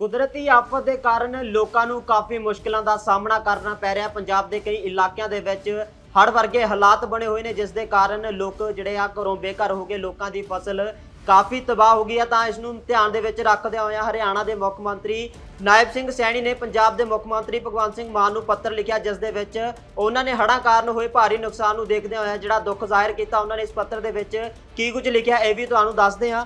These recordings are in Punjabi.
ਕੁਦਰਤੀ ਆਫਤ ਦੇ ਕਾਰਨ ਲੋਕਾਂ ਨੂੰ ਕਾਫੀ ਮੁਸ਼ਕਲਾਂ ਦਾ ਸਾਹਮਣਾ ਕਰਨਾ ਪੈ ਰਿਹਾ। ਪੰਜਾਬ ਦੇ ਕਈ ਇਲਾਕਿਆਂ ਦੇ ਵਿੱਚ ਹੜ੍ਹ ਵਰਗੇ ਹਾਲਾਤ ਬਣੇ ਹੋਏ ਨੇ, ਜਿਸ ਦੇ ਕਾਰਨ ਲੋਕ ਜਿਹੜੇ ਆ ਘਰੋਂ ਬੇਘਰ ਹੋ ਗਏ ਲੋਕਾਂ ਦੀ ਫਸਲ ਕਾਫੀ ਤਬਾਹ ਹੋ ਗਈ ਹੈ ਤਾਂ ਇਸ ਨੂੰ ਧਿਆਨ ਦੇ ਵਿੱਚ ਰੱਖਦਿਆਂ ਹੋਇਆਂ ਹਰਿਆਣਾ ਦੇ ਮੁੱਖ ਮੰਤਰੀ ਨਾਇਬ ਸਿੰਘ ਸੈਣੀ ਨੇ ਪੰਜਾਬ ਦੇ ਮੁੱਖ ਮੰਤਰੀ ਭਗਵੰਤ ਸਿੰਘ ਮਾਨ ਨੂੰ ਪੱਤਰ ਲਿਖਿਆ, ਜਿਸ ਦੇ ਵਿੱਚ ਉਹਨਾਂ ਨੇ ਹੜ੍ਹਾਂ ਕਾਰਨ ਹੋਏ ਭਾਰੀ ਨੁਕਸਾਨ ਨੂੰ ਦੇਖਦਿਆਂ ਹੋਇਆਂ ਜਿਹੜਾ ਦੁੱਖ ਜ਼ਾਹਿਰ ਕੀਤਾ, ਉਹਨਾਂ ਨੇ ਇਸ ਪੱਤਰ ਦੇ ਵਿੱਚ ਕੀ ਕੁਝ ਲਿਖਿਆ, ਇਹ ਵੀ ਤੁਹਾਨੂੰ ਦੱਸਦੇ ਹਾਂ।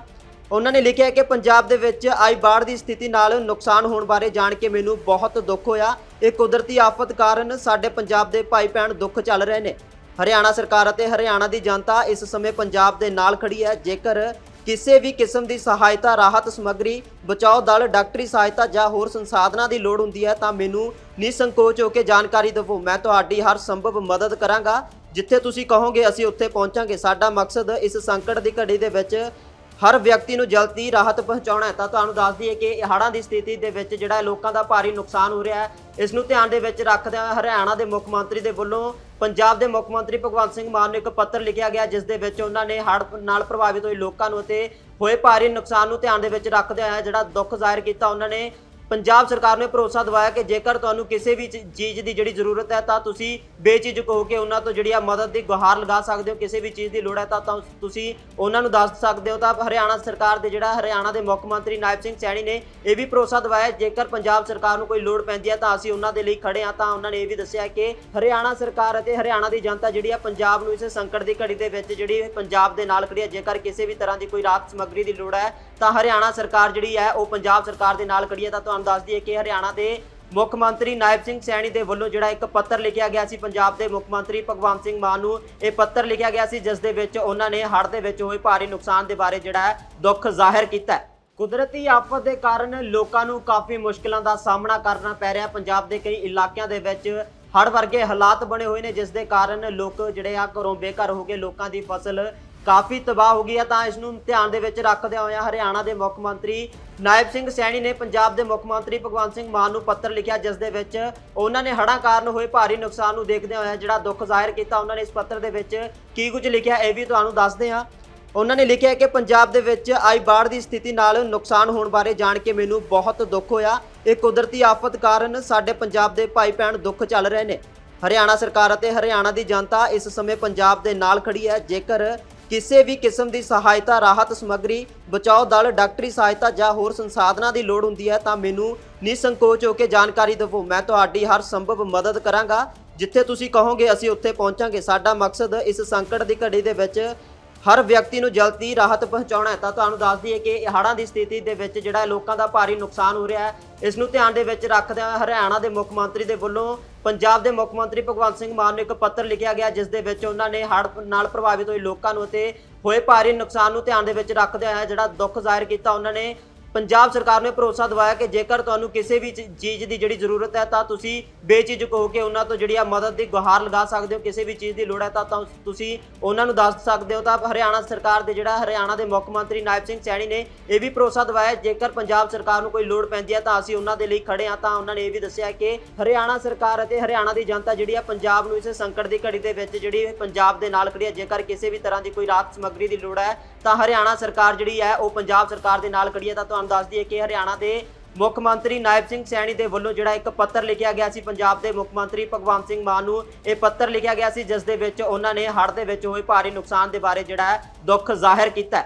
ਉਹਨਾਂ ਨੇ ਲਿਖਿਆ ਕਿ ਪੰਜਾਬ ਦੇ ਵਿੱਚ ਆਈ ਬਾੜ ਦੀ ਸਥਿਤੀ ਨਾਲ ਨੁਕਸਾਨ ਹੋਣ ਬਾਰੇ ਜਾਣ ਕੇ ਮੈਨੂੰ ਬਹੁਤ ਦੁੱਖ ਹੋਇਆ। ਇਹ ਕੁਦਰਤੀ ਆਫਤ ਕਾਰਨ ਸਾਡੇ ਪੰਜਾਬ ਦੇ ਭਾਈ ਭੈਣ ਦੁੱਖ ਚੱਲ ਰਹੇ ਨੇ। ਹਰਿਆਣਾ ਸਰਕਾਰ ਅਤੇ ਹਰਿਆਣਾ ਦੀ ਜਨਤਾ ਇਸ ਸਮੇਂ ਪੰਜਾਬ ਦੇ ਨਾਲ ਖੜੀ ਹੈ। ਜੇਕਰ ਕਿਸੇ ਵੀ ਕਿਸਮ ਦੀ ਸਹਾਇਤਾ, ਰਾਹਤ ਸਮੱਗਰੀ, ਬਚਾਓ ਦਲ, ਡਾਕਟਰੀ ਸਹਾਇਤਾ ਜਾਂ ਹੋਰ ਸੰਸਾਧਨਾਂ ਦੀ ਲੋੜ ਹੁੰਦੀ ਹੈ ਤਾਂ ਮੈਨੂੰ ਨਿਸੰਕੋਚ ਹੋ ਕੇ ਜਾਣਕਾਰੀ ਦਿਵੋ। ਮੈਂ ਤੁਹਾਡੀ ਹਰ ਸੰਭਵ ਮਦਦ ਕਰਾਂਗਾ। ਜਿੱਥੇ ਤੁਸੀਂ ਕਹੋਗੇ ਅਸੀਂ ਉੱਥੇ ਪਹੁੰਚਾਂਗੇ। ਸਾਡਾ ਮਕਸਦ ਇਸ ਸੰਕਟ ਦੀ ਘੜੀ ਦੇ ਵਿੱਚ ਹਰ ਵਿਅਕਤੀ ਨੂੰ ਜਲਦੀ ਰਾਹਤ ਪਹੁੰਚਾਉਣਾ ਹੈ। ਤਾਂ ਤੁਹਾਨੂੰ ਦੱਸ ਦਈਏ ਕਿ ਹੜ੍ਹਾਂ ਦੀ ਸਥਿਤੀ ਦੇ ਵਿੱਚ ਜਿਹੜਾ ਲੋਕਾਂ ਦਾ ਭਾਰੀ ਨੁਕਸਾਨ ਹੋ ਰਿਹਾ ਹੈ, ਇਸ ਨੂੰ ਧਿਆਨ ਦੇ ਵਿੱਚ ਰੱਖਦਿਆਂ ਹਰਿਆਣਾ ਦੇ ਮੁੱਖ ਮੰਤਰੀ ਦੇ ਵੱਲੋਂ ਪੰਜਾਬ ਦੇ ਮੁੱਖ ਮੰਤਰੀ ਭਗਵੰਤ ਸਿੰਘ ਮਾਨ ਨੂੰ ਇੱਕ ਪੱਤਰ ਲਿਖਿਆ ਗਿਆ, ਜਿਸ ਦੇ ਵਿੱਚ ਉਹਨਾਂ ਨੇ ਹੜ੍ਹ ਨਾਲ ਪ੍ਰਭਾਵਿਤ ਹੋਏ ਲੋਕਾਂ ਨੂੰ ਅਤੇ ਹੋਏ ਭਾਰੀ ਨੁਕਸਾਨ ਨੂੰ ਧਿਆਨ ਦੇ ਵਿੱਚ ਰੱਖਦਿਆਂ ਹੋਇਆ ਜਿਹੜਾ ਦੁੱਖ ਜ਼ਾਹਿਰ ਕੀਤਾ, ਉਹਨਾਂ ਨੇ ਪੰਜਾਬ ਸਰਕਾਰ ਨੇ ਭਰੋਸਾ ਦਿਵਾਇਆ ਕਿ ਜੇਕਰ ਤੁਹਾਨੂੰ ਕਿਸੇ ਵੀ ਚੀ- ਚੀਜ਼ ਦੀ ਜਿਹੜੀ ਜ਼ਰੂਰਤ ਹੈ, ਤਾਂ ਤੁਸੀਂ ਬੇਝਿਜਕ ਹੋ ਕੇ ਉਹਨਾਂ ਤੋਂ ਜਿਹੜੀ ਆ ਮਦਦ ਦੀ ਗੁਹਾਰ ਲਗਾ ਸਕਦੇ ਹੋ। ਕਿਸੇ ਵੀ ਚੀਜ਼ ਦੀ ਲੋੜ ਹੈ, ਤਾਂ ਤਾਂ ਤੁਸੀਂ ਉਹਨਾਂ ਨੂੰ ਦੱਸ ਸਕਦੇ ਹੋ। ਤਾਂ ਹਰਿਆਣਾ ਸਰਕਾਰ ਦੇ ਜਿਹੜਾ ਹਰਿਆਣਾ ਦੇ ਮੁੱਖ ਮੰਤਰੀ ਨਾਇਬ ਸਿੰਘ ਸੈਣੀ ਨੇ ਇਹ ਵੀ ਭਰੋਸਾ ਦਿਵਾਇਆ, ਜੇਕਰ ਪੰਜਾਬ ਸਰਕਾਰ ਨੂੰ ਕੋਈ ਲੋੜ ਪੈਂਦੀ ਹੈ, ਤਾਂ ਅਸੀਂ ਉਹਨਾਂ ਦੇ ਲਈ ਖੜੇ ਹਾਂ। ਤਾਂ ਉਹਨਾਂ ਨੇ ਇਹ ਵੀ ਦੱਸਿਆ ਕਿ ਹਰਿਆਣਾ ਸਰਕਾਰ ਅਤੇ ਹਰਿਆਣਾ ਦੀ ਜਨਤਾ ਜਿਹੜੀ ਆ ਪੰਜਾਬ ਨੂੰ ਇਸ ਸੰਕਟ ਦੀ ਘੜੀ ਦੇ ਵਿੱਚ ਜਿਹੜੀ ਪੰਜਾਬ ਦੇ ਨਾਲ ਖੜੀ ਹੈ, ਜੇਕਰ ਕਿਸੇ ਵੀ ਤਰ੍ਹਾਂ ਦੀ ਕੋਈ ਰਾਹਤ ਸਮੱਗਰੀ ਦੀ ਲੋੜ ਹੈ, ਤਾਂ ਹਰਿਆਣਾ ਸਰਕਾਰ ਜਿਹੜੀ ਹੈ, ਉਹ ਪੰਜਾਬ ਸਰਕਾਰ ਦੇ ਨਾਲ ਖੜੀ ਹੈ, ਤਾਂ ਤੁਹਾਨੂੰ ਦੱਸ ਦਈਏ ਕਿ ਹਰਿਆਣਾ ਦੇ ਮੁੱਖ ਮੰਤਰੀ ਨਾਇਬ ਸਿੰਘ ਸੈਣੀ ਦੇ ਵੱਲੋਂ ਜਿਹੜਾ ਇੱਕ ਪੱਤਰ ਲਿਖਿਆ ਗਿਆ ਸੀ, ਪੰਜਾਬ ਦੇ ਮੁੱਖ ਮੰਤਰੀ ਭਗਵੰਤ ਸਿੰਘ ਮਾਨ ਨੂੰ ਇਹ ਪੱਤਰ ਲਿਖਿਆ ਗਿਆ ਸੀ, ਜਿਸ ਦੇ ਵਿੱਚ ਉਹਨਾਂ ਨੇ ਹੜ੍ਹ ਦੇ ਵਿੱਚ ਹੋਏ ਭਾਰੀ ਨੁਕਸਾਨ ਦੇ ਬਾਰੇ ਜਿਹੜਾ ਦੁੱਖ ਜ਼ਾਹਿਰ ਕੀਤਾ ਕੁਦਰਤੀ ਆਫਤ ਦੇ ਕਾਰਨ ਲੋਕਾਂ ਨੂੰ ਕਾਫੀ ਮੁਸ਼ਕਲਾਂ ਦਾ ਸਾਹਮਣਾ ਕਰਨਾ ਪੈ ਰਿਹਾ ਪੰਜਾਬ ਦੇ ਕਈ ਇਲਾਕਿਆਂ ਦੇ ਵਿੱਚ ਹੜ੍ਹ ਵਰਗੇ ਹਾਲਾਤ ਬਣੇ ਹੋਏ ਨੇ, ਜਿਸ ਦੇ ਕਾਰਨ ਲੋਕ ਜਿਹੜੇ ਆ ਘਰੋਂ ਬੇਘਰ ਹੋ ਗਏ ਲੋਕਾਂ ਦੀ ਫਸਲ ਕਾਫੀ ਤਬਾਹ ਹੋ ਗਈ ਹੈ ਤਾਂ ਇਸ ਨੂੰ ਧਿਆਨ ਦੇ ਵਿੱਚ ਰੱਖਦਿਆਂ ਹੋਇਆਂ ਹਰਿਆਣਾ ਦੇ ਮੁੱਖ ਮੰਤਰੀ ਨਾਇਬ ਸਿੰਘ ਸੈਣੀ ਨੇ ਪੰਜਾਬ ਦੇ ਮੁੱਖ ਮੰਤਰੀ ਭਗਵੰਤ ਸਿੰਘ ਮਾਨ ਨੂੰ ਪੱਤਰ ਲਿਖਿਆ, ਜਿਸ ਦੇ ਵਿੱਚ ਉਹਨਾਂ ਨੇ ਹੜ੍ਹਾਂ ਕਾਰਨ ਹੋਏ ਭਾਰੀ ਨੁਕਸਾਨ ਨੂੰ ਦੇਖਦਿਆਂ ਹੋਇਆਂ ਜਿਹੜਾ ਦੁੱਖ ਜ਼ਾਹਿਰ ਕੀਤਾ, ਉਹਨਾਂ ਨੇ ਇਸ ਪੱਤਰ ਦੇ ਵਿੱਚ ਕੀ ਕੁਝ ਲਿਖਿਆ, ਇਹ ਵੀ ਤੁਹਾਨੂੰ ਦੱਸਦੇ ਹਾਂ। ਉਹਨਾਂ ਨੇ ਲਿਖਿਆ ਕਿ ਪੰਜਾਬ ਦੇ ਵਿੱਚ ਆਈ ਬਾੜ ਦੀ ਸਥਿਤੀ ਨਾਲ ਨੁਕਸਾਨ ਹੋਣ ਬਾਰੇ ਜਾਣ ਕੇ ਮੈਨੂੰ ਬਹੁਤ ਦੁੱਖ ਹੋਇਆ। ਇਹ ਕੁਦਰਤੀ ਆਫਤ ਕਾਰਨ ਸਾਡੇ ਪੰਜਾਬ ਦੇ ਭਾਈ ਭੈਣ ਦੁੱਖ ਚੱਲ ਰਹੇ ਨੇ। ਹਰਿਆਣਾ ਸਰਕਾਰ ਅਤੇ ਹਰਿਆਣਾ ਦੀ ਜਨਤਾ ਇਸ ਸਮੇਂ ਪੰਜਾਬ ਦੇ ਨਾਲ ਖੜੀ ਹੈ। ਜੇਕਰ ਕਿਸੇ ਵੀ ਕਿਸਮ ਦੀ ਸਹਾਇਤਾ, ਰਾਹਤ ਸਮੱਗਰੀ, ਬਚਾਓ ਦਲ, ਡਾਕਟਰੀ ਸਹਾਇਤਾ ਜਾਂ ਹੋਰ ਸੰਸਾਧਨਾਂ ਦੀ ਲੋੜ ਹੁੰਦੀ ਹੈ ਤਾਂ ਮੈਨੂੰ ਨਿਸੰਕੋਚ ਹੋ ਕੇ ਜਾਣਕਾਰੀ ਦਿਵੋ। ਮੈਂ ਤੁਹਾਡੀ ਹਰ ਸੰਭਵ ਮਦਦ ਕਰਾਂਗਾ। ਜਿੱਥੇ ਤੁਸੀਂ ਕਹੋਗੇ ਅਸੀਂ ਉੱਥੇ ਪਹੁੰਚਾਂਗੇ। ਸਾਡਾ ਮਕਸਦ ਇਸ ਸੰਕਟ ਦੀ ਘੜੀ ਦੇ ਵਿੱਚ ਹਰ ਵਿਅਕਤੀ ਨੂੰ ਜਲਦੀ ਰਾਹਤ ਪਹੁੰਚਾਉਣਾ ਹੈ। ਤਾਂ ਤੁਹਾਨੂੰ ਦੱਸ ਦਈਏ ਕਿ ਹੜ੍ਹਾਂ ਦੀ ਸਥਿਤੀ ਦੇ ਵਿੱਚ ਜਿਹੜਾ ਲੋਕਾਂ ਦਾ ਭਾਰੀ ਨੁਕਸਾਨ ਹੋ ਰਿਹਾ ਹੈ, ਇਸ ਨੂੰ ਧਿਆਨ ਦੇ ਵਿੱਚ ਰੱਖਦਿਆਂ ਹਰਿਆਣਾ ਦੇ ਮੁੱਖ ਮੰਤਰੀ ਦੇ ਵੱਲੋਂ ਪੰਜਾਬ ਦੇ ਮੁੱਖ ਮੰਤਰੀ ਭਗਵੰਤ ਸਿੰਘ ਮਾਨ ਨੂੰ ਇੱਕ ਪੱਤਰ ਲਿਖਿਆ ਗਿਆ, ਜਿਸ ਦੇ ਵਿੱਚ ਉਹਨਾਂ ਨੇ ਹੜ੍ਹ ਨਾਲ ਪ੍ਰਭਾਵਿਤ ਹੋਏ ਲੋਕਾਂ ਨੂੰ ਅਤੇ ਹੋਏ ਭਾਰੀ ਨੁਕਸਾਨ ਨੂੰ ਧਿਆਨ ਦੇ ਵਿੱਚ ਰੱਖਦਿਆਂ ਹੋਇਆ ਜਿਹੜਾ ਦੁੱਖ ਜ਼ਾਹਿਰ ਕੀਤਾ, ਉਹਨਾਂ ਨੇ ਪੰਜਾਬ ਸਰਕਾਰ ਨੇ ਭਰੋਸਾ ਦਿਵਾਇਆ ਕਿ ਜੇਕਰ ਤੁਹਾਨੂੰ ਕਿਸੇ ਵੀ ਚੀ- ਚੀਜ਼ ਦੀ ਜਿਹੜੀ ਜ਼ਰੂਰਤ ਹੈ, ਤਾਂ ਤੁਸੀਂ ਬੇਝਿਜਕ ਹੋ ਕੇ ਉਹਨਾਂ ਤੋਂ ਜਿਹੜੀ ਆ ਮਦਦ ਦੀ ਗੁਹਾਰ ਲਗਾ ਸਕਦੇ ਹੋ, ਕਿਸੇ ਵੀ ਚੀਜ਼ ਦੀ ਲੋੜ ਹੈ, ਤਾਂ ਤਾਂ ਤੁਸੀਂ ਉਹਨਾਂ ਨੂੰ ਦੱਸ ਸਕਦੇ ਹੋ। ਤਾਂ ਹਰਿਆਣਾ ਸਰਕਾਰ ਦੇ ਜਿਹੜਾ ਹਰਿਆਣਾ ਦੇ ਮੁੱਖ ਮੰਤਰੀ ਨਾਇਬ ਸਿੰਘ ਸੈਣੀ ਨੇ ਇਹ ਵੀ ਭਰੋਸਾ ਦਿਵਾਇਆ, ਜੇਕਰ ਪੰਜਾਬ ਸਰਕਾਰ ਨੂੰ ਕੋਈ ਲੋੜ ਪੈਂਦੀ ਹੈ, ਤਾਂ ਅਸੀਂ ਉਹਨਾਂ ਦੇ ਲਈ ਖੜੇ ਹਾਂ। ਤਾਂ ਉਹਨਾਂ ਨੇ ਇਹ ਵੀ ਦੱਸਿਆ ਕਿ ਹਰਿਆਣਾ ਸਰਕਾਰ ਅਤੇ ਹਰਿਆਣਾ ਦੀ ਜਨਤਾ ਜਿਹੜੀ ਆ ਪੰਜਾਬ ਨੂੰ ਇਸ ਸੰਕਟ ਦੀ ਘੜੀ ਦੇ ਵਿੱਚ ਜਿਹੜੀ ਪੰਜਾਬ ਦੇ ਨਾਲ ਖੜੀ ਹੈ, ਜੇਕਰ ਕਿਸੇ ਵੀ ਤਰ੍ਹਾਂ ਦੀ ਕੋਈ ਰਾਹਤ ਸਮੱਗਰੀ ਦੀ ਲੋੜ ਹੈ, ਤਾਂ ਹਰਿਆਣਾ ਸਰਕਾਰ ਜਿਹੜੀ ਹੈ, ਉਹ ਪੰਜਾਬ ਸਰਕਾਰ ਦੇ ਨਾਲ ਖੜੀ ਹੈ, ਤਾਂ ਤੁਹਾਨੂੰ ਦੱਸ ਦਈਏ ਕਿ ਹਰਿਆਣਾ ਦੇ ਮੁੱਖ ਮੰਤਰੀ ਨਾਇਬ ਸਿੰਘ ਸੈਣੀ ਦੇ ਵੱਲੋਂ ਜਿਹੜਾ ਇੱਕ ਪੱਤਰ ਲਿਖਿਆ ਗਿਆ ਸੀ, ਪੰਜਾਬ ਦੇ ਮੁੱਖ ਮੰਤਰੀ ਭਗਵੰਤ ਸਿੰਘ ਮਾਨ ਨੂੰ ਇਹ ਪੱਤਰ ਲਿਖਿਆ ਗਿਆ ਸੀ, ਜਿਸ ਦੇ ਵਿੱਚ ਉਹਨਾਂ ਨੇ ਹੜ੍ਹ ਦੇ ਵਿੱਚ ਹੋਏ ਭਾਰੀ ਨੁਕਸਾਨ ਦੇ ਬਾਰੇ ਜਿਹੜਾ ਹੈ ਦੁੱਖ ਜ਼ਾਹਿਰ ਕੀਤਾ